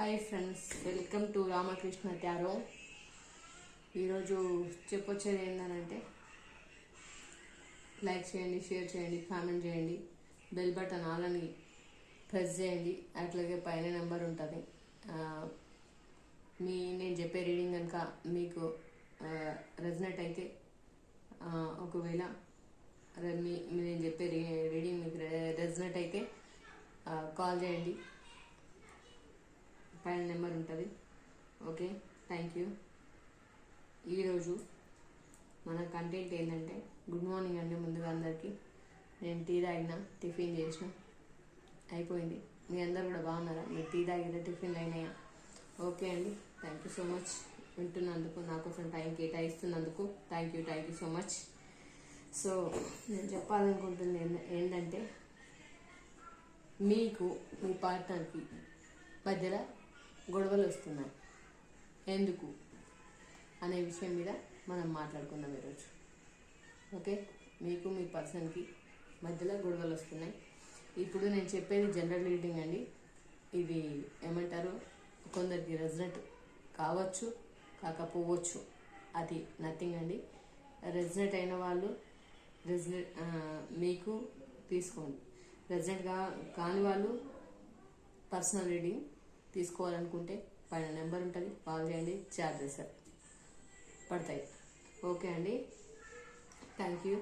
Hi friends welcome to Ramakrishna tarot ఈరోజు చెప్పొచ్చేది ఏంటంటే లైక్ చేయండి షేర్ చేయండి కామెంట్ చేయండి బెల్ బటన్ ఆల్ అని ప్రెస్ చేయండి అట్లాగే పైన నెంబర్ ఉంటుంది. మీ నేను చెప్పే రీడింగ్ కనుక మీకు రెజనెట్ అయితే ఒకవేళ మీ నేను చెప్పే రీ- రీడింగ్ మీకు రెజనెట్ అయితే కాల్ చేయండి. పైన నెంబర్ ఉంటుంది. ఓకే? Thank you. ఈరోజు మన కంటెంట్ ఏంటంటే గుడ్ మార్నింగ్ అండి ముందుగా అందరికీ. నేను టీ తాగిన టిఫిన్ చేసిన అయిపోయింది. మీ అందరు కూడా బాగున్నారా? మీరు టీ తాగిన టిఫిన్ అయినాయా? ఓకే అండి. Thank you so much. వింటున్నందుకు నా కోసం time కేటాయిస్తున్నందుకు thank you thank you so much. So నేను చెప్పాలనుకుంటుంది ఏంటంటే మీకు మీ పార్ట్నర్కి మధ్యలో గొడవలు వస్తున్నాయి. ఎందుకు? అనే విషయం మీద మనం మాట్లాడుకుందాం ఈరోజు. ఓకే? మీకు మీ పర్సన్కి మధ్యలో గొడవలు వస్తున్నాయి. ఇప్పుడు నేను చెప్పేది జనరల్ రీడింగ్ అండి. ఇది ఏమంటారు? కొందరికి రెసిడెంట్ కావచ్చు కాకపోవచ్చు అది నథింగ్ అండి. రెసిడెంట్ అయిన వాళ్ళు రెసిడెంట్ మీకు తీసుకోండి. రెసిడెంట్ కా కాని వాళ్ళు పర్సనల్ రీడింగ్ తీసుకోవాలనుకుంటే పైన నెంబర్ ఉంటుంది. కాల్ చేయండి. చార్జెస్ పడతాయి. ఓకే అండి. Thank you.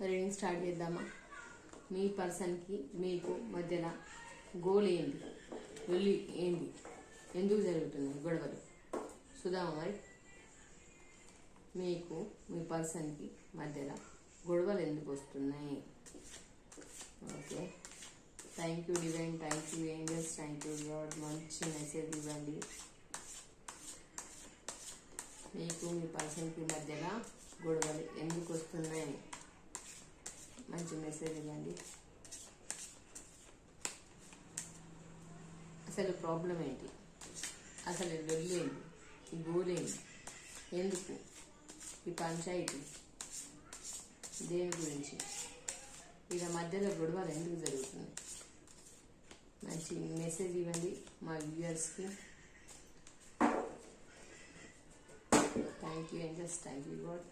రీడింగ్ స్టార్ట్ చేద్దామా? మీ పర్సన్కి మీకు మధ్యలో గోల్ ఏంటి? వెళ్ళి ఏంటి? ఎందుకు జరుగుతుంది గొడవలు? చూద్దామా మరి. మీకు మీ పర్సన్కి మధ్యలో గొడవలు ఎందుకు వస్తున్నాయి? Okay. Thank you divine thank you angels thank you God మంచి మెసేజ్ ఇవ్వండి. మీకు మీ పర్సన్కి మధ్యలో గొడవలు ఎందుకు వస్తున్నాయి మంచి మెసేజ్ ఇవ్వండి. అసలు ప్రాబ్లం ఏంటి? అసలు లొల్లి ఏంటి? ఈ గోలేంటి ఎందుకు? ఈ పంచాయతీ? దేని గురించి? ఇలా మధ్యలో గొడవలు ఎందుకు జరుగుతుంది మంచి మెసేజ్ ఇవ్వండి మా వ్యూయర్స్కి thank you angels thank you God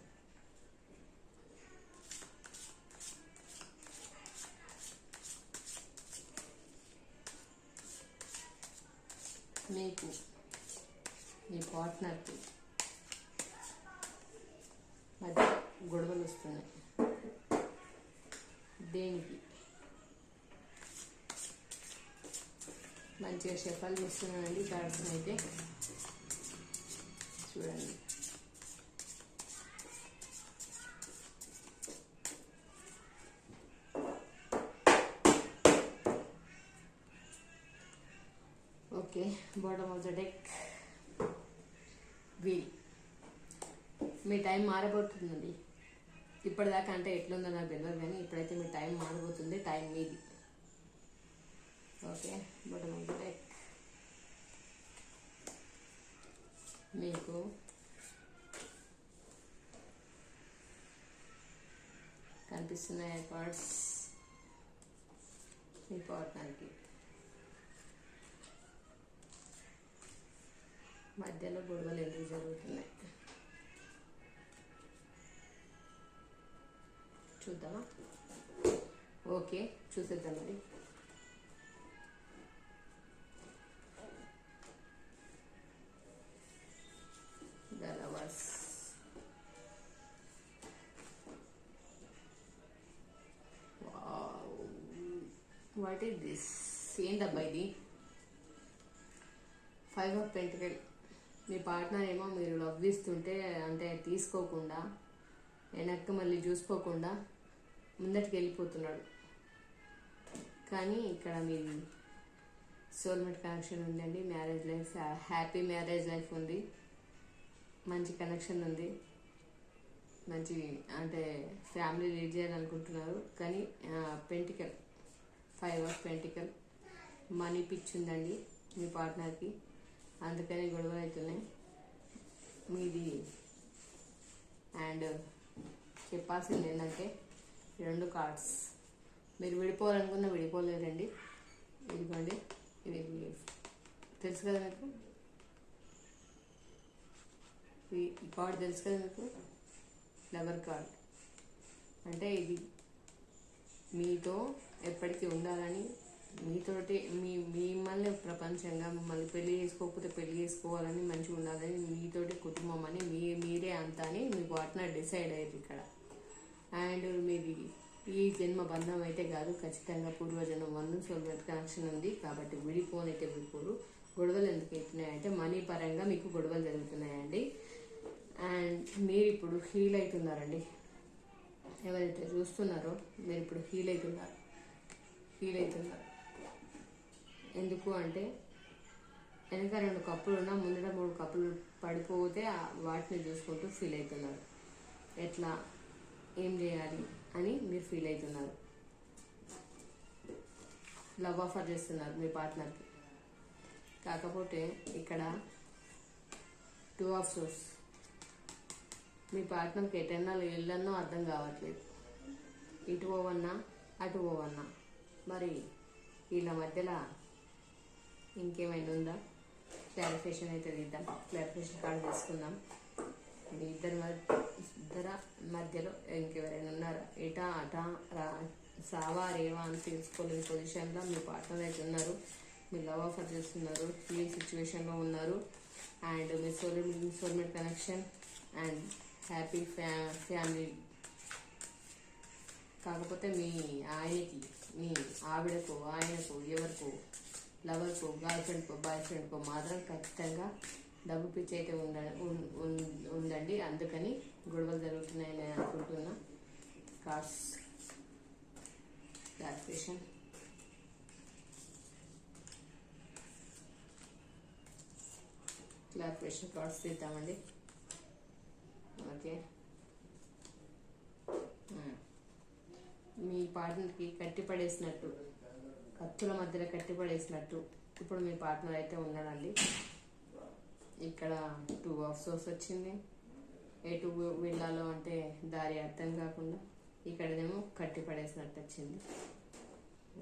shuffle చేస్తున్నానండి అయితే చూడండి okay bottom of the deck wheel me time మారబోతుందండి ఇప్పటిదాకా అంటే ఎట్లుందో నాకు తెలియదు కానీ ఇప్పుడైతే మీ టైం మారబోతుంది. టైం మీది. Okay bottom of the deck మీకు. కనిపిస్తున్నాయి కార్డ్స్. మీ పార్ట్నర్కి. మధ్యలో గొడవలు ఎందుకు జరుగుతున్నాయి? చూద్దామా? ఓకే చూసేద్దాం మరి. కాబట్టి దిస్ this? ఏందబ్బా ఇది. ఫైవ్ ఆఫ్ పెంటికల్ మీ పార్ట్నర్ ఏమో మీరు లవ్ ఇస్తుంటే అంటే తీసుకోకుండా వెనక్కి మళ్ళీ చూసుకోకుండా ముందటికి వెళ్ళిపోతున్నాడు. కానీ ఇక్కడ మీది సోల్మేట్ కనెక్షన్ ఉందండి marriage life happy marriage life ఉంది. మంచి కనెక్షన్ ఉంది. మంచి అంటే ఫ్యామిలీ లీడ్ చేయాలనుకుంటున్నారు. కానీ uh, pentacle five of pentacle money పిచ్చిందండి మీ పార్ట్నర్కి. అందుకని గొడవలు అవుతున్నాయి. మీది అండ్ చెప్పాల్సింది ఏంటంటే రెండు కార్డ్స్. మీరు విడిపోవాలనుకున్న విడిపోలేరండి ఇదిగోండి ఇది తెలుసు కదా మీకు? ఈ ఈ కార్డ్ తెలుసు కదా మీకు? Lover card. అంటే ఇది మీతో ఎప్పటికీ ఉండాలని మీతోటి మీ మిమ్మల్ని ప్రపంచంగా మిమ్మల్ని పెళ్ళి చేసుకోకపోతే పెళ్ళి చేసుకోవాలని మంచిగా ఉండాలని మీతోటి కుటుంబం అని మీ మీరే అంత అని మీ పార్ట్నర్ డిసైడ్ అయ్యారు ఇక్కడ. అండ్ మీది ఈ జన్మ బంధం అయితే కాదు ఖచ్చితంగా పూర్వజన్మ బంధం సోల్మేట్ కనెక్షన్ ఉంది. కాబట్టి విడిపోనైతే విడిపోరు గొడవలు ఎందుకు అవుతున్నాయంటే మనీ పరంగా మీకు గొడవలు జరుగుతున్నాయండి. అండ్ మీరు ఇప్పుడు హీల్ అవుతున్నారండి. ఎవరైతే చూస్తున్నారో మీరు ఇప్పుడు హీల్ అవుతున్నారు. హీల్ అవుతున్నారు. ఎందుకు అంటే వెనక రెండు కప్పులు ఉన్నా ముందర మూడు కప్పులు పడిపోతే ఆ వాటిని చూసుకుంటూ ఫీల్ అవుతున్నారు. ఎట్లా? ఏం చేయాలి అని మీరు ఫీల్ అవుతున్నారు. లవ్ ఆఫర్ చేస్తున్నారు మీ పార్ట్నర్కి కాకపోతే ఇక్కడ టూ ఆఫ్ సోర్స్ మీ పార్ట్నర్కి ఎటన్నా వెళ్ళన్నో అర్థం కావట్లేదు. ఇటు పోవన్నా అటు పోవన్నా. మరి వీళ్ళ మధ్యలో ఇంకేమైనా ఉందా? క్లారిఫికేషన్ అయితే తీద్దాం. క్లారిఫికేషన్ కార్డు తీసుకుందాం మీ ఇద్దరి ఇద్దర మధ్యలో ఇంకెవరైనా ఉన్నారా? ఇటా అటా రా సావా రేవా అని తెలుసుకోలేని పొజిషన్లో మీ పార్ట్నర్ అయితే ఉన్నారు. మీరు లవ్ ఆఫర్ చేస్తున్నారు. ఫీలింగ్ సిచ్యువేషన్లో ఉన్నారు? అండ్ మీ soul me soulmate connection and happy fa family కాకపోతే మీ ఆయనకి మీ ఆవిడకు ఆయనకు ఎవరికో లవర్కు గర్ల్ ఫ్రెండ్కు బాయ్ ఫ్రెండ్కు మాత్రం ఖచ్చితంగా డబ్బు పిచ్చి అయితే ఉండ ఉందండి. అందుకని గొడవలు జరుగుతున్నాయని అనుకుంటున్నా. కార్స్ క్లారిఫికేషన్ క్లారిఫికేషన్ కార్డ్స్ తీద్దామండి ఓకే మ్మ్. మీ పార్ట్నర్కి కట్టిపడేసినట్టు కత్తుల మధ్యలో కట్టిపడేసినట్టు ఇప్పుడు మీ పార్ట్నర్ అయితే ఉన్నాడండి. ఇక్కడ టూ ఆఫ్ సోర్స్ వచ్చింది. ఎటు వెళ్ళాలో అంటే దారి అర్థం కాకుండా ఇక్కడనేమో కట్టి పడేసినట్టు వచ్చింది.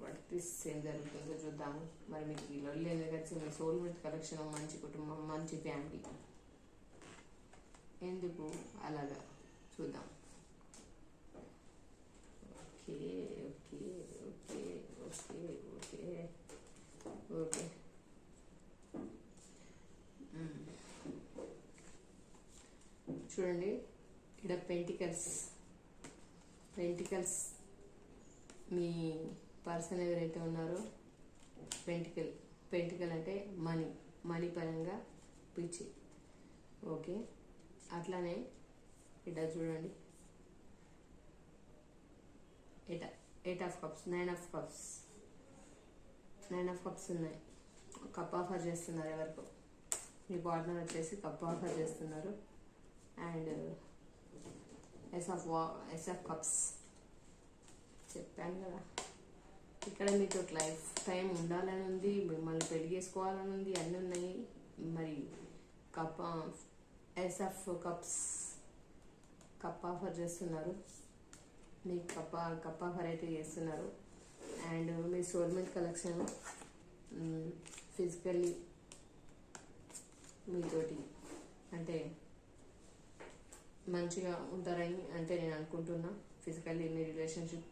వాటి దిస్ ఏం జరుగుతుందో చూద్దాము. మరి మీకు ఈ లొల్లి ఎందుకు వచ్చింది? మీ సోల్మేట్ కలెక్షన్ మంచి కుటుంబం మంచి ఫ్యామిలీ ఎందుకు? అలాగా. చూద్దాం. Okay okay okay okay okay okay. చూడండి ఇక్కడ పెంటికల్స్. పెంటికల్స్ మీ పర్సన్ ఎవరైతే ఉన్నారో పెంటికల్ పెంటికల్ అంటే మనీ మనీ పరంగా పిచ్చి ఓకే అట్లానే ఇక్కడ చూడండి. Eight eight of cups nine of cups nine of cups ఉన్నాయి కప్ ఆఫర్ చేస్తున్నారు ఎవరికో మీ పార్ట్నర్ వచ్చేసి కప్ ఆఫర్ చేస్తున్నారు and ace of wa ace of cups చెప్పాను కదా ఇక్కడ మీతో లైఫ్ టైం ఉండాలని ఉంది మిమ్మల్ని పెళ్ళి చేసుకోవాలని ఉంది అన్నీ ఉన్నాయి మరి cup ace of cups cup offer చేస్తున్నారు మీకు కప్ప కప్ప వెరైటీ అయితే చేస్తున్నారు. అండ్ మీ సోల్మెంట్ కలెక్షన్ ఫిజికల్లీ మీతోటి అంటే మంచిగా ఉంటారని అంటే నేను అనుకుంటున్నా. ఫిజికల్లీ మీ రిలేషన్షిప్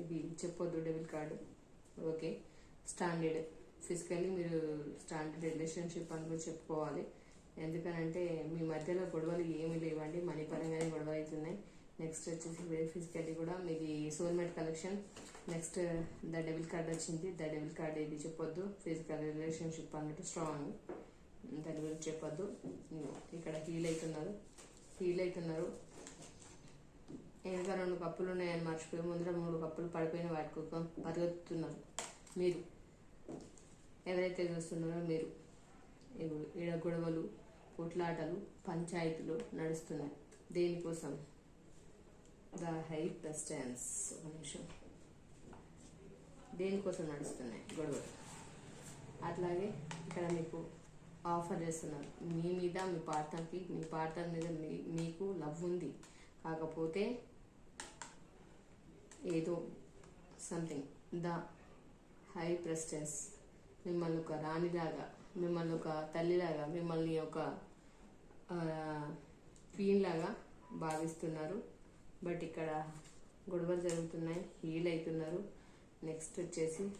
ఇది చెప్పొద్దు devil card okay standard physically మీరు స్టాండర్డ్ రిలేషన్షిప్ అని కూడా చెప్పుకోవాలి. ఎందుకనంటే మీ మధ్యలో గొడవలు ఏమీ లేవండి. మనీ పరంగానే గొడవ అవుతున్నాయి నెక్స్ట్ వచ్చేసి ఫిజికల్లీ కూడా మీది soulmate connection next the devil card వచ్చింది. ద డెబిల్ కార్డ్ ఇది చెప్పొద్దు. ఫిజికల్ రిలేషన్షిప్ అన్నట్టు స్ట్రాంగ్ దాని గురించి చెప్పొద్దు. ఇక్కడ హీల్ అవుతున్నారు. హీల్ అవుతున్నారు. ఇంకా రెండు కప్పులు ఉన్నాయని మర్చిపోయి ముందర మూడు కప్పులు పడిపోయిన వాటికి పరిగెత్తుతున్నారు. మీరు. ఎవరైతే చూస్తున్నారో మీరు. ఇవి ఈడ గొడవలు కొట్లాటలు పంచాయతీలు నడుస్తున్నాయి. దేనికోసం? ద హై ప్రెస్టెన్స్ ఒక నిమిషం. దేనికోసం నడుస్తున్నాయి? గొడవలు అట్లాగే ఇక్కడ మీకు ఆఫర్ చేస్తున్నారు మీ మీద మీ పార్ట్నర్కి మీ పార్ట్నర్ మీద మీకు లవ్ ఉంది. కాకపోతే ఏదో సంథింగ్ ద హై ప్రెస్టెన్స్ మిమ్మల్ని ఒక రాణిలాగా మిమ్మల్ని ఒక తల్లిలాగా మిమ్మల్ని ఒక క్వీన్ లాగా భావిస్తున్నారు. బట్ ఇక్కడ గొడవలు జరుగుతున్నాయి హీల్ అవుతున్నారు. నెక్స్ట్ వచ్చేసి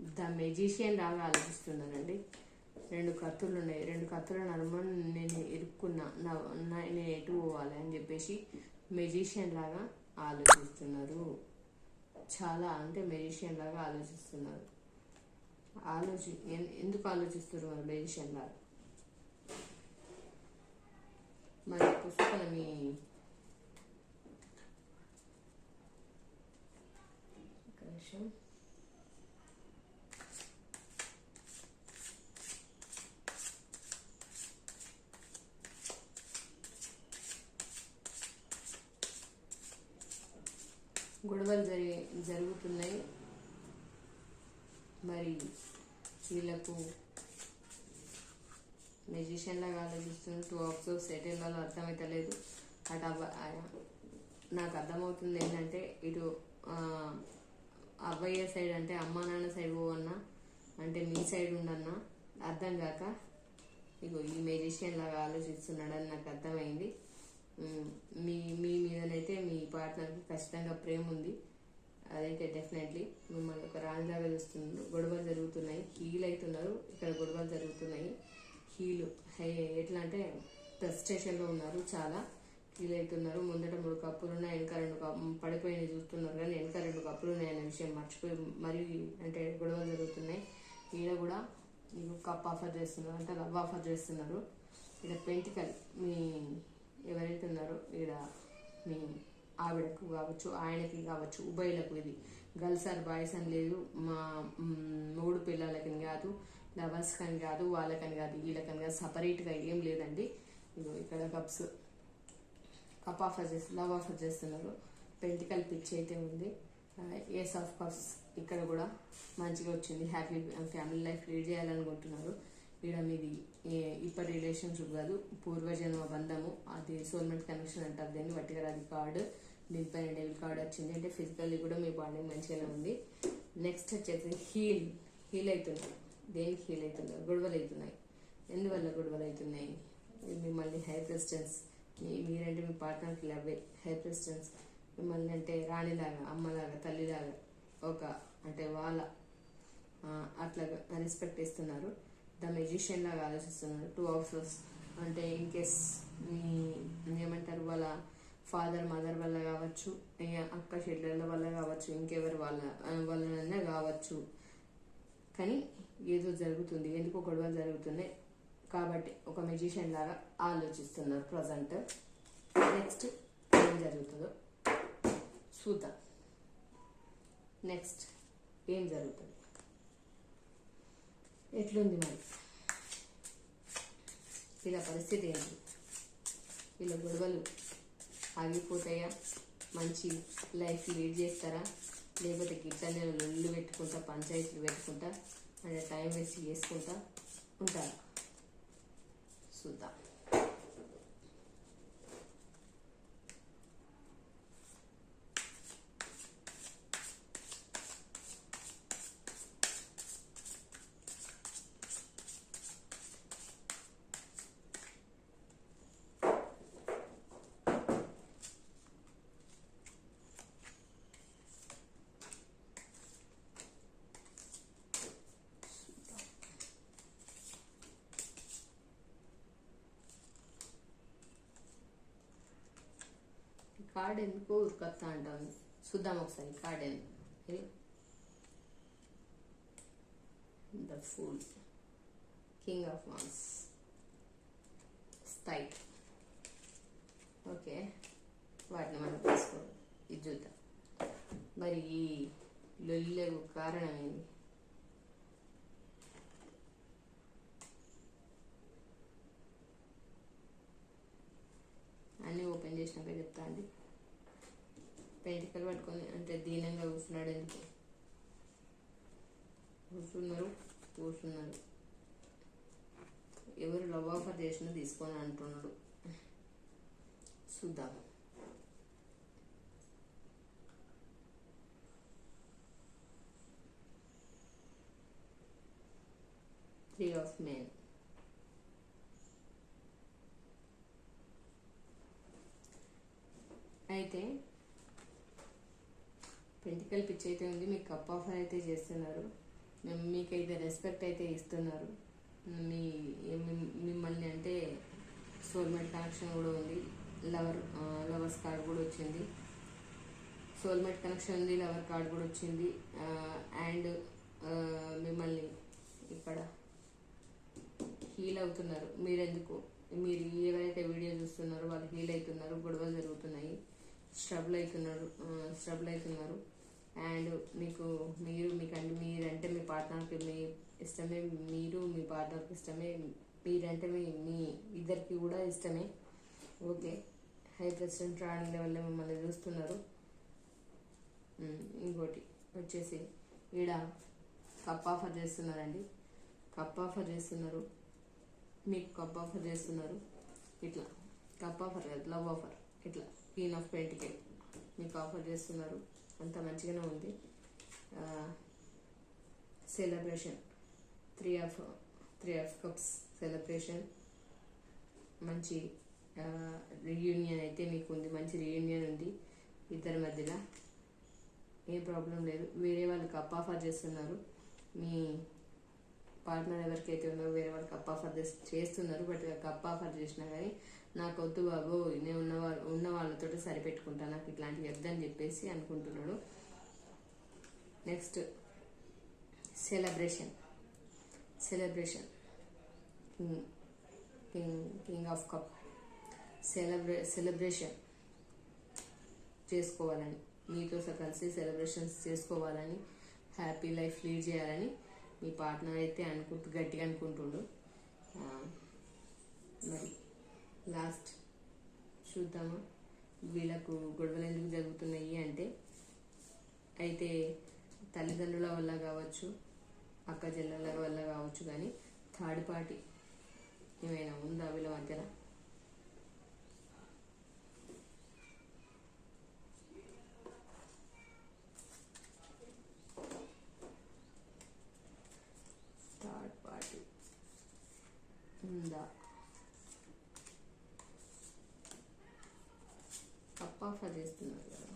ద మెజిషియన్ లాగా ఆలోచిస్తున్నానండి. రెండు కత్తులు ఉన్నాయి. రెండు కత్తుల నడుమ నేను ఇరుక్కున్నా నా నేను ఎటు పోవాలి అని చెప్పేసి మెజిషియన్ లాగా ఆలోచిస్తున్నారు. చాలా అంటే మెజిషియన్ లాగా ఆలోచిస్తున్నారు. ఆలోచి ఎందుకు ఆలోచిస్తున్నారు మెజిషియన్ లాగా? మరి పుస్తకం మీ ఒక నిమిషం గొడవలు జరి జరుగుతున్నాయి. మరి వీళ్ళకు మెజిషియన్ లాగా ఆలోచిస్తున్న టూ ఆఫ్స్ సెటిల్ వాళ్ళు అర్థమవుతలేదు అటు నాకు అర్థమవుతుంది ఏంటంటే ఇటు అబ్బయ్య సైడ్ అంటే అమ్మా నాన్న సైడ్ పోవన్నా అంటే మీ సైడ్ ఉండన్నా అర్థం కాక ఇగో ఈ మెజిషియన్ లాగా ఆలోచిస్తున్నాడని నాకు అర్థమైంది. మీ మీ మీదనైతే మీ పార్ట్నర్కి ఖచ్చితంగా ప్రేమ ఉంది. అదైతే డెఫినెట్లీ మిమ్మల్ని ఒక రాణిలాగా చూస్తున్నారు గొడవలు జరుగుతున్నాయి. హీల్ అవుతున్నారు. ఇక్కడ గొడవలు జరుగుతున్నాయి. హీలు హై ఎట్లా అంటే స్టేషన్లో ఉన్నారు చాలా. హీల్ అవుతున్నారు ముందట మూడు కప్పులు ఉన్నాయి వెనక రెండు పడిపోయిన చూస్తున్నారు కానీ వెనక రెండు కప్పులు ఉన్నాయి అనే విషయం మర్చిపోయి మరీ అంటే గొడవలు జరుగుతున్నాయి. ఈయన కూడా మీకు కప్ ఆఫర్ చేస్తున్నారు అంటే లవ్ ఆఫర్ చేస్తున్నారు. ఇక్కడ పెంటికల్ మీ ఎవరైతే ఉన్నారో ఇక్కడ మీ ఆవిడకు కావచ్చు ఆయనకి కావచ్చు ఉభయలకు ఇది. గర్ల్స్ ఆర్ బాయ్స్ అని లేదు మా మూడు పిల్లలకని కాదు లవర్స్ కని కాదు వాళ్ళకని కాదు వీళ్ళకని కాదు సపరేట్గా ఏం లేదండి. ఇక్కడ కప్స్. కప్ ఆఫర్ చేసి లవ్ ఆఫర్ చేస్తున్నారు పెంటికల్ పిచ్ అయితే ఉంది. ఎస్ ఆఫ్ కప్స్ ఇక్కడ కూడా మంచిగా వచ్చింది. హ్యాపీ ఫ్యామిలీ లైఫ్ లీడ్ చేయాలనుకుంటున్నారు. ఇక్కడ మీది ఏ- ఇప్పటి రిలేషన్షిప్ కాదు పూర్వజన్మ బంధము. అది సోల్మెంట్ కనెక్షన్ అంటారు దీన్ని. వట్టిగా అది కార్డు దీనిపైన డెబిట్ కార్డు వచ్చింది. అంటే ఫిజికల్లీ కూడా మీ బాడీ మంచిగానే ఉంది. నెక్స్ట్ వచ్చేసి హీల్ హీల్ అవుతున్నారు దేనికి హీల్ అవుతున్నారు గొడవలు అవుతున్నాయి. ఎందువల్ల గొడవలు అవుతున్నాయి? మిమ్మల్ని హై ప్రెసిడెన్స్ మీరంటే మీ పార్ట్నర్కి లవ్వే హెల్ప్ ప్రెసిడెన్స్ మిమ్మల్ని అంటే రాణిలాగా అమ్మలాగా తల్లిలాగా ఒక అంటే వాళ్ళ అట్లా రెస్పెక్ట్ ఇస్తున్నారు. ద మెజిషియన్ లాగా ఆలోచిస్తున్నారు. టూ ఆఫర్స్ అంటే ఇన్ కేస్ మీ ఏమంటారు వాళ్ళ ఫాదర్ మదర్ వల్ల కావచ్చు అక్క చెల్లెళ్ళ వల్ల కావచ్చు ఇంకెవరి వాళ్ళ వల్లనైనా కావచ్చు. కానీ ఏదో జరుగుతుంది. ఎందుకో గొడవలు జరుగుతున్నాయి. కాబట్టి ఒక మెజిషియన్ లాగా ఆలోచిస్తున్నారు ప్రజెంట్ నెక్స్ట్ ఏం జరుగుతుందో చూద్దాం. నెక్స్ట్ ఏం జరుగుతుంది? ఎట్లుంది మరి? వీళ్ళ పరిస్థితి ఏంటి? వీళ్ళ గొడవలు ఆగిపోతాయా? మంచి లైఫ్ లీడ్ చేస్తారా? లేకపోతే గిట్లనే లొల్లు పెట్టుకుంటా పంచాయతీలు పెట్టుకుంటా అంటే టైం వేస్ట్ చేసుకుంటా ఉంటారు? చూద్దాం ఈ ఎందుకు ఎందుకో అంటాం చూద్దాం ఒకసారి ఈ ఎందుకు the fool king of wands straight okay? వాటిని మనం తీసుకోవాలి. ఇది చూద్దాం. మరి ఈ లొల్లకు కారణం ఏంది అన్నీ ఓపెన్ చేసినాక చెప్తా అండి. పేటికలు పట్టుకొని అంటే దీనంగా కూర్చున్నాడు ఎందుకు. కూర్చున్నారు కూర్చున్నారు. ఎవరు లవ్ ఆఫర్ చేసినా తీసుకొని అంటున్నాడు. చూద్దాం. త్రీ ఆఫ్ మెయిన్ అయితే పెంటికల్ పిచ్ అయితే ఉంది మీకు కప్ ఆఫర్ అయితే చేస్తున్నారు. మేము మీకైతే రెస్పెక్ట్ అయితే ఇస్తున్నారు. మీ మీ- మిమ్మల్ని అంటే సోల్మేట్ కనెక్షన్ కూడా ఉంది లవర్ లవర్స్ కార్డ్ కూడా వచ్చింది. సోల్మేట్ కనెక్షన్ ఉంది లవర్ కార్డ్ కూడా వచ్చింది. అండ్ మిమ్మల్ని ఇక్కడ హీల్ అవుతున్నారు. మీరెందుకు? మీరు ఎవరైతే వీడియో చూస్తున్నారో వాళ్ళు హీల్ అవుతున్నారు గొడవలు జరుగుతున్నాయి స్ట్రబుల్ అవుతున్నారు స్ట్రబుల్ అవుతున్నారు. అండ్ మీకు మీరు మీకు అన్ని మీరంటే మీ పార్ట్నర్కి మీ ఇష్టమే మీరు మీ పార్ట్నర్కి ఇష్టమే మీరంటే మీ మీ ఇద్దరికి కూడా ఇష్టమే. ఓకే. హై ప్రెసిడెంట్ రావడం వల్ల మిమ్మల్ని చూస్తున్నారు. ఇంకోటి వచ్చేసి ఈడ కప్ ఆఫర్ చేస్తున్నారండి. కప్ ఆఫర్ చేస్తున్నారు. మీకు కప్ ఆఫర్ చేస్తున్నారు. ఇట్లా. కప్ ఆఫర్ కాదు లవ్ ఆఫర్ ఇట్లా. క్వీన్ ఆఫ్ పెయింటికే మీకు ఆఫర్ చేస్తున్నారు. అంత మంచిగానే ఉంది. Celebration three of three of cups celebration మంచి రీయూనియన్ అయితే మీకు ఉంది మంచి రీయూనియన్ ఉంది ఇద్దరి మధ్యలో ఏ ప్రాబ్లం లేదు. వేరే వాళ్ళు కప్ ఆఫర్ చేస్తున్నారు. మీ పార్ట్నర్ ఎవరికైతే ఉన్నారో కప్ ఆఫర్ చేస్తున్నారు బట్ కప్ ఆఫర్ చేసినా కానీ నాకు వద్దు బాబు నేను ఉన్న ఉన్న వాళ్ళతో సరిపెట్టుకుంటా నాకు ఇట్లాంటివి వద్దని చెప్పేసి అనుకుంటున్నాడు. Next celebration. Celebration. King king king of cup. Celebra celebration చేసుకోవాలని మీతో కలిసి సెలబ్రేషన్స్ చేసుకోవాలని హ్యాపీ లైఫ్ లీడ్ చేయాలని మీ పార్ట్నర్ అయితే అనుకుంటూ గట్టిగా అనుకుంటుండు. మరి లాస్ట్ చూద్దామా. వీళ్ళకు గొడవలు ఎందుకు జరుగుతున్నాయి అంటే అయితే తల్లిదండ్రుల వల్ల కావచ్చు అక్క చెల్లెల వల్ల కావచ్చు కానీ థర్డ్ పార్టీ ఏమైనా ఉందా వీళ్ళ మధ్యన థర్డ్ పార్టీ ఉందా కప్ ఆఫర్ చేస్తున్నారు కదా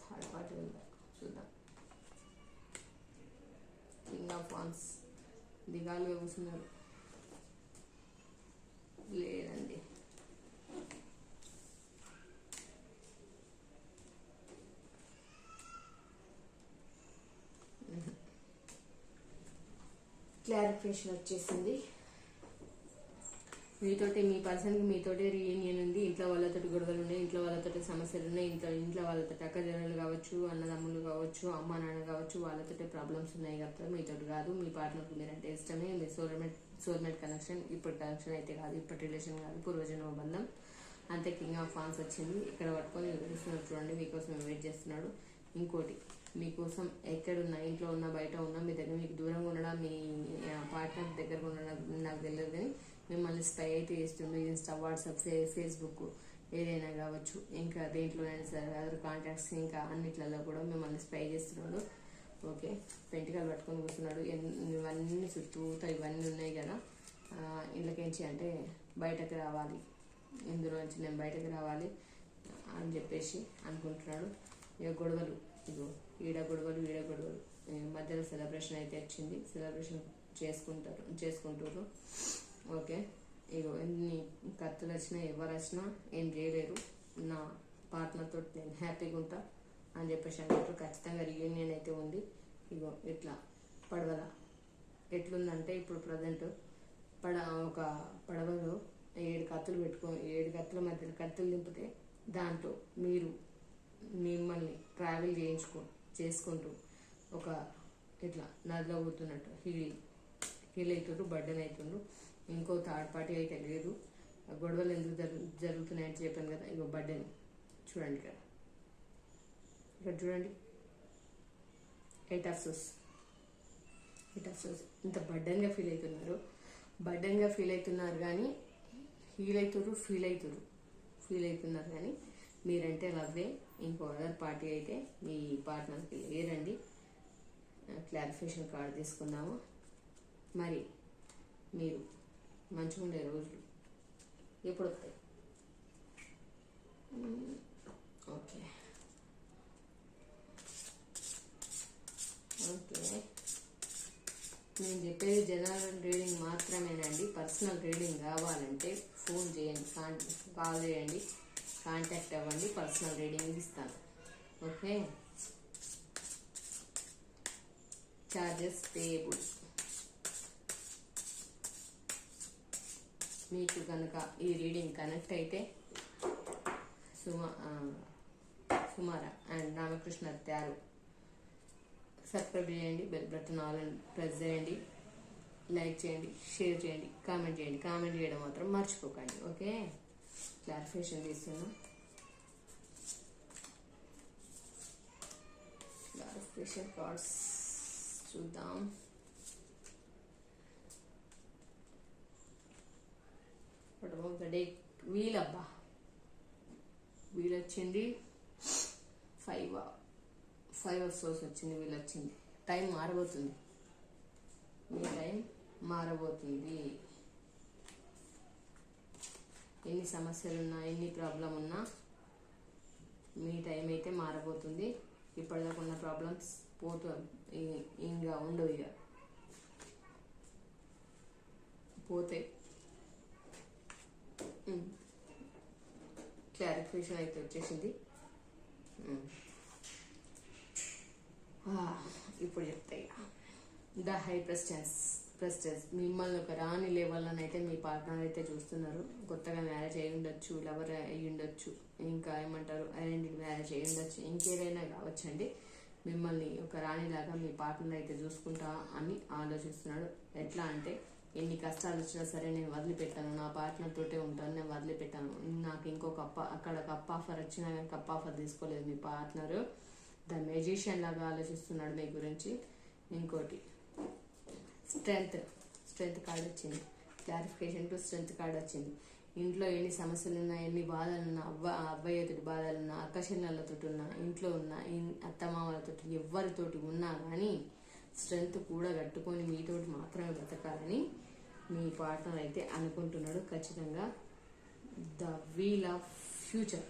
థర్డ్ పార్టీ ఉందా చూద్దాం కింగ్ ఆఫ్ వాన్స్ దిగాలుగా కూర్చున్నారు లేదండి. క్లారిఫికేషన్ వచ్చేసింది. మీతోటి మీ పర్సన్కి మీతోటి రీయూనియన్ ఉంది. ఇంట్లో వాళ్ళతోటి గొడవలు ఉన్నాయి. ఇంట్లో వాళ్ళతోటి సమస్యలు ఉన్నాయి. ఇంట్లో ఇంట్లో వాళ్ళతోటి అక్కజనులు కావచ్చు అన్నదమ్ములు కావచ్చు అమ్మ నాన్న కావచ్చు వాళ్ళతోటి ప్రాబ్లమ్స్ ఉన్నాయి కాబట్టి మీతోటి కాదు. మీ పార్ట్నర్కి మీరంటే ఇష్టమే. మీ సోల్మేట్ సోల్మేట్ కనెక్షన్ ఇప్పుడు కనెక్షన్ అయితే కాదు. ఇప్పటి రిలేషన్ కాదు. పూర్వజన్మ బంధం. అంతే కింగ్ ఆఫ్ ఫాన్స్ వచ్చింది. ఇక్కడ పట్టుకొని చూస్తున్నారు చూడండి. మీకోసం వెయిట్ చేస్తున్నాడు. ఇంకోటి మీకోసం ఎక్కడున్నా ఇంట్లో ఉన్నా బయట ఉన్నా మీ దగ్గర మీకు దూరంగా ఉండడం మీ పార్ట్నర్ దగ్గర ఉండడం నాకు తెలియదు కానీ మిమ్మల్ని స్పై అయితే చేస్తుండే ఇన్స్టా వాట్సాప్ ఫేస్బుక్ ఏదైనా కావచ్చు ఇంకా దేంట్లోనైనా సరే అదర్ కాంటాక్ట్స్ ఇంకా అన్నిట్లలో కూడా మిమ్మల్ని స్పై చేస్తున్నాడు. ఓకే పెంటికలు పట్టుకొని కూర్చున్నాడు. ఇవన్నీ చుట్టూతో ఇవన్నీ ఉన్నాయి కదా. ఆ, అంటే బయటకు రావాలి. ఇందులో నుంచి నేను బయటకు రావాలి అని చెప్పేసి అనుకుంటున్నాడు. ఇక గొడవలు ఇగో ఈడ గొడవలు ఈడ గొడవలు. ఈ మధ్యలో సెలబ్రేషన్ అయితే వచ్చింది. సెలబ్రేషన్ చేసుకుంటారు చేసుకుంటారు ఓకే. ఇగో ఎన్ని కత్తులు వచ్చినా ఎవరు వచ్చినా ఏం చేయలేరు. నా పార్ట్నర్తో నేను హ్యాపీగా ఉంటా అని చెప్పేసి అంటారు. ఖచ్చితంగా రీయూనియన్ అయితే ఉంది. ఇగో ఇట్లా పడవల ఎట్లుందంటే ఇప్పుడు ప్రజెంట్ పడ ఒక పడవలో ఏడు కత్తులు పెట్టుకో ఏడు కత్తుల మధ్యలో కత్తులు దింపితే దాంట్లో మీరు మిమ్మల్ని ట్రావెల్ చేయించుకో చేసుకుంటూ ఒక ఇట్లా నదిలో పోతున్నట్టు హీల్ హీల్ అవుతుండ్రు బర్డెన్ అవుతుండ్రు ఇంకో థర్డ్ పార్టీ అయితే లేదు. ఆ గొడవలు ఎందుకు జరుగు జరుగుతున్నాయని చెప్పాను కదా ఇంకో బర్డెన్ చూడండి ఇక్కడ. ఇక్కడ చూడండి. ఎయిట్ అఫ్సోస్ ఎయిట్ అఫ్సోస్ ఇంత బడ్డంగా ఫీల్ అవుతున్నారు. బడ్డంగా ఫీల్ అవుతున్నారు కానీ హీల్ అవుతారు ఫీల్ అవుతారు ఫీల్ అవుతున్నారు కానీ మీరంటే లవ్వే. ఇంకో అదర్ పార్టీ అయితే మీ పార్ట్నర్కి లేరండి. క్లారిఫికేషన్ కార్డు తీసుకుందాము. మరి మీరు మంచిగా ఉండే రోజులు. ఎప్పుడు వస్తాయి? ఓకే. ఓకే. నేను చెప్పేది జనరల్ రీడింగ్ మాత్రమేనండి. పర్సనల్ రీడింగ్ కావాలంటే ఫోన్ చేయండి కాన్ కాల్ చేయండి కాంటాక్ట్ అవ్వండి పర్సనల్ రీడింగ్ ఇస్తాను. ఓకే? చార్జెస్ పేయబుల్ మీకు కనుక ఈ రీడింగ్ కనెక్ట్ అయితే సుమ సుమార అండ్ రామకృష్ణ త్యారు సబ్స్క్రైబ్ చేయండి బెల్ బటన్ ఆల్ ప్రెస్ చేయండి లైక్ చేయండి షేర్ చేయండి కామెంట్ చేయండి. కామెంట్ చేయడం మాత్రం మర్చిపోకండి ఓకే? క్లారిఫికేషన్ తీస్తున్నా. క్లారిఫికేషన్ కార్డ్స్ చూద్దాం. డే వీలబ్బా. అబ్బా వీల్ వచ్చింది ఫైవ్ ఫైవ్ అవర్స్ వచ్చింది వీళ్ళు వచ్చింది టైం మారబోతుంది. మీ టైం మారబోతుంది. ఎన్ని సమస్యలు ఉన్నా ఎన్ని ప్రాబ్లం ఉన్నా మీ టైం అయితే మారబోతుంది. ఇప్పటిదాకా ఉన్న ప్రాబ్లమ్స్ పోతూ ఇంకా ఉండవు ఇక పోతే క్లారిఫికేషన్ అయితే వచ్చేసింది. ఇప్పుడు చెప్తాయి ద హై ప్రెస్టెన్స్ ప్రెస్టెన్స్ మిమ్మల్ని ఒక రాని లెవెల్లోనైతే మీ పార్ట్నర్ అయితే చూస్తున్నారు. కొత్తగా మ్యారేజ్ అయ్యి ఉండొచ్చు లవర్ అయ్యి ఉండొచ్చు ఇంకా ఏమంటారు అరేంజ్డ్ మ్యారేజ్ అయ్యి ఉండొచ్చు ఇంకేదైనా కావచ్చండి. మిమ్మల్ని ఒక రాణిలాగా మీ పార్ట్నర్ అయితే చూసుకుంటా అని ఆలోచిస్తున్నాడు. ఎట్లా అంటే ఎన్ని కష్టాలు వచ్చినా సరే నేను వదిలిపెట్టాను. నా పార్ట్నర్ తోటే ఉంటాను. నేను వదిలిపెట్టాను. నాకు ఇంకొక అప్ప అక్కడ కప్ ఆఫర్ వచ్చినా కానీ కప్ ఆఫర్ తీసుకోలేదు. మీ పార్ట్నర్ ద మెజిషియన్ లాగా ఆలోచిస్తున్నాడు మీ గురించి. ఇంకోటి స్ట్రెంగ్త్ స్ట్రెంగ్త్ కార్డ్ వచ్చింది. క్లారిఫికేషన్ టు స్ట్రెంగ్త్ కార్డ్ వచ్చింది. ఇంట్లో ఎన్ని సమస్యలు ఉన్నా ఎన్ని బాధలు ఉన్నా అవ్వ అవ్వయ్యతోటి బాధలు అక్క అక్కచెల్లెళ్ళతో ఉన్నా ఇంట్లో ఉన్న అత్తమామలతో ఎవరితోటి ఉన్నా కానీ స్ట్రెంగ్త్ కూడా కట్టుకొని మీతోటి మాత్రమే బ్రతకాలని మీ పార్ట్నర్ అయితే అనుకుంటున్నాడు. ఖచ్చితంగా ద వీల్ ఆఫ్ ఫ్యూచర్.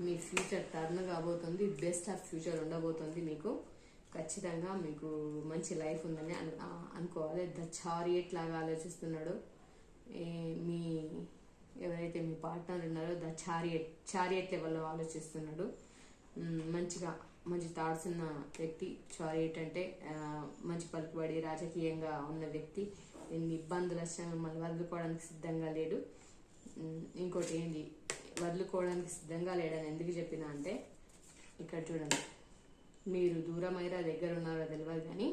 మీ ఫ్యూచర్ టర్న్ కాబోతుంది బెస్ట్ ఆఫ్ ఫ్యూచర్ ఉండబోతుంది మీకు. ఖచ్చితంగా మీకు మంచి లైఫ్ ఉందని అనుకోవాలి. ద చారియట్ లాగా ఆలోచిస్తున్నాడు. ఏ, మీ ఎవరైతే మీ పార్ట్నర్ ఉన్నారో ద చారియట్ చారియట్ లెవెల్లో ఆలోచిస్తున్నాడు. మంచిగా మంచి థాట్స్ ఉన్న వ్యక్తి. సారీ ఏంటంటే మంచి పలుకుబడి రాజకీయంగా ఉన్న వ్యక్తి. ఎన్ని ఇబ్బందులు వచ్చినా మిమ్మల్ని వదులుకోవడానికి సిద్ధంగా లేడు. ఇంకోటి ఏంటి వదులుకోవడానికి సిద్ధంగా లేడని ఎందుకు చెప్పినా అంటే ఇక్కడ చూడండి. మీరు దూరం అయినా దగ్గర ఉన్నారో తెలియదు కానీ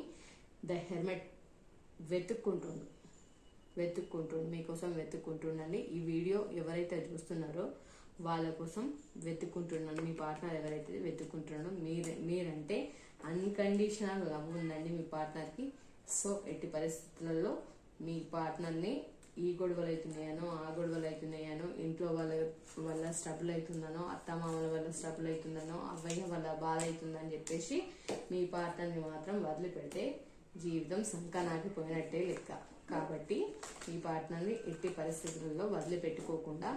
ద హెల్మెట్ వెతుక్కుంటుండు. వెతుక్కుంటుండు. మీకోసం వెతుక్కుంటుండండి. ఈ వీడియో ఎవరైతే చూస్తున్నారో వాళ్ళ కోసం వెతుక్కుంటున్నాను. మీ పార్ట్నర్ ఎవరైతే వెతుక్కుంటున్నాడో మీరు మీరంటే అన్కండిషనల్ లవ్ ఉందండి మీ పార్ట్నర్కి సో ఎట్టి పరిస్థితులలో మీ పార్ట్నర్ని ఈ గొడవలు అవుతున్నాయనో ఆ గొడవలు అవుతున్నాయనో ఇంట్లో వాళ్ళ వల్ల స్ట్రబుల్ అవుతుందనో అత్తమామల వల్ల స్ట్రబుల్ అవుతుందనో అవ్వయ్య వల్ల బాధ అవుతుందని చెప్పేసి మీ పార్ట్నర్ని మాత్రం వదిలిపెడితే జీవితం సంకనాకి పోయినట్టే లెక్క. కాబట్టి మీ పార్ట్నర్ని ఎట్టి పరిస్థితుల్లో వదిలిపెట్టుకోకుండా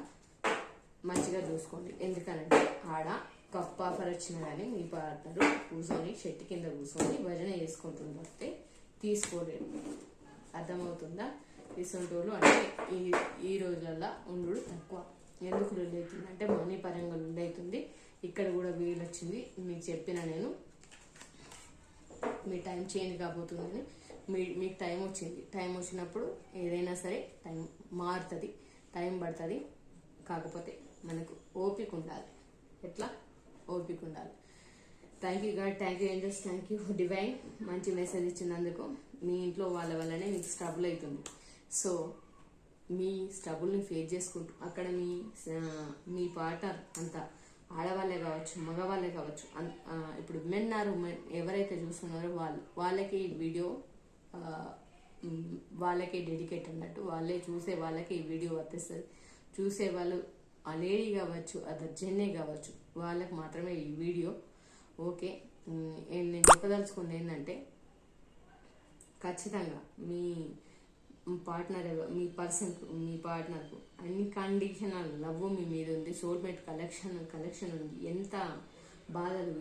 మంచిగా చూసుకోండి. ఎందుకనంటే ఆడ కప్ ఆఫర్ వచ్చినా కానీ మీ పార్ట్నర్ కూర్చొని చెట్టు కింద కూర్చొని భజన చేసుకుంటుంది వస్తే తీసుకోలేరు అర్థమవుతుందా? ఇటువంటి వాళ్ళు అంటే ఈ ఈ రోజులలో ఉండు తక్కువ. ఎందుకు లొల్లి అవుతుంది? అంటే మనీ పరంగా లొల్లి అవుతుంది. ఇక్కడ కూడా వీలు వచ్చింది మీకు చెప్పిన నేను. మీ టైం చేంజ్ కాబోతుందని. మీ మీకు టైం వచ్చింది. టైం వచ్చినప్పుడు ఏదైనా సరే టైం మారుతుంది. టైం పడుతుంది. కాకపోతే మనకు ఓపిక ఉండాలి. ఎట్లా? ఓపిక ఉండాలి. Thank you God thank you angels thank you divine మంచి మెసేజ్ ఇచ్చినందుకు మీ ఇంట్లో వాళ్ళ వల్లనే మీకు స్ట్రబుల్ అవుతుంది. సో మీ స్ట్రగుల్ని ఫేస్ చేసుకుంటూ అక్కడ మీ మీ పార్ట్నర్ అంతా ఆడవాళ్ళే కావచ్చు మగవాళ్ళే కావచ్చు అన్- ఇప్పుడు ఉమెన్ ఆర్ ఉమెన్ ఎవరైతే చూస్తున్నారో వాళ్ళు వాళ్ళకి ఈ వీడియో వాళ్ళకే డెడికేట్ అన్నట్టు వాళ్ళే చూసే వాళ్ళకి ఈ వీడియో వర్తిస్తుంది చూసే వాళ్ళు ఆ లేడీ కావచ్చు అదర్ జెన్నే కావచ్చు వాళ్ళకి మాత్రమే ఈ వీడియో. ఓకే నేను చెప్పదలుచుకుంది ఏంటంటే ఖచ్చితంగా మీ పార్ట్నర్ మీ పర్సన్కు మీ పార్ట్నర్కు అన్కండిషనల్ లవ్ మీ మీద ఉంది సోల్మేట్ కలెక్షన్ కలెక్షన్ ఉంది ఎంత బాధలు